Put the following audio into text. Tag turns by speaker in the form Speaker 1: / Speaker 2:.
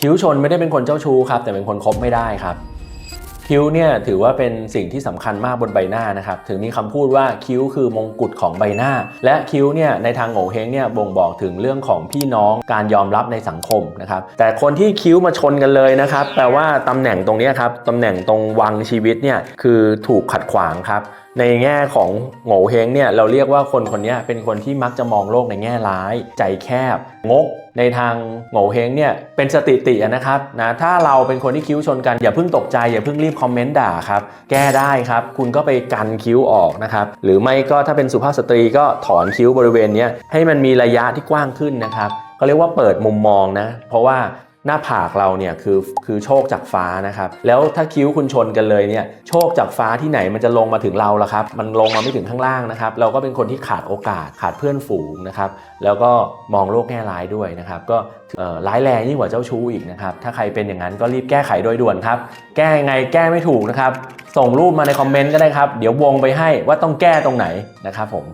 Speaker 1: คิ้วชนไม่ได้เป็นคนเจ้าชู้ครับแต่เป็นคนคบไม่ได้ครับ คิ้วเนี่ยถือว่าเป็นสิ่งที่สำคัญมากบนใบหน้านะครับถึงมีคำพูดว่าคิ้วคือมงกุฎของใบหน้า และคิ้วเนี่ยในทางโง่เฮงเนี่ยบ่งบอกถึงเรื่องของพี่น้องการยอมรับในสังคมนะครับแต่คนที่คิ้วมาชนกันเลยนะครับแปลว่าตำแหน่งตรงนี้ครับตำแหน่งตรงวังชีวิตเนี่ยคือถูกขัดขวางครับ ในแง่ของโง่เฮงเนี่ยเราเรียกว่าคนคนนี้เป็นคนที่มักจะมองโลกในแง่ร้าย ใจแคบ งก ในทางโง่เฮงเนี่ยเป็นสถิติอะนะครับนะถ้าเราเป็นคนที่คิ้วชนกันอย่าเพิ่งตกใจอย่าเพิ่งรีบคอมเมนต์ด่าครับแก้ได้ครับ คุณก็ไปกันคิ้วออกนะครับหรือไม่ก็ถ้าเป็นสุภาพสตรีก็ถอนคิ้วบริเวณนี้ให้มันมีระยะที่กว้างขึ้นนะครับเขาเรียกว่าเปิดมุมมองนะเพราะว่า หน้าผากเราเนี่ยคือคือโชคจากฟ้านะครับ แล้วถ้าคิ้วคุณชนกันเลยเนี่ยโชคจากฟ้าที่ไหนมันจะลงมาถึงเราละครับ มันลงมาไม่ถึงข้างล่างนะครับ เราก็เป็นคนที่ขาดโอกาสขาดเพื่อนฝูงนะครับ แล้วก็มองโลกแง่ร้ายด้วยนะครับ ก็ร้ายแรงยิ่งกว่าเจ้าชู้อีกนะครับ ถ้าใครเป็นอย่างนั้นก็รีบแก้ไขโดยด่วนครับ แก้ยังไงแก้ไม่ถูกนะครับ ส่งรูปมาในคอมเมนต์ก็ได้ครับ เดี๋ยววงไปให้ว่าต้องแก้ตรงไหนนะครับผม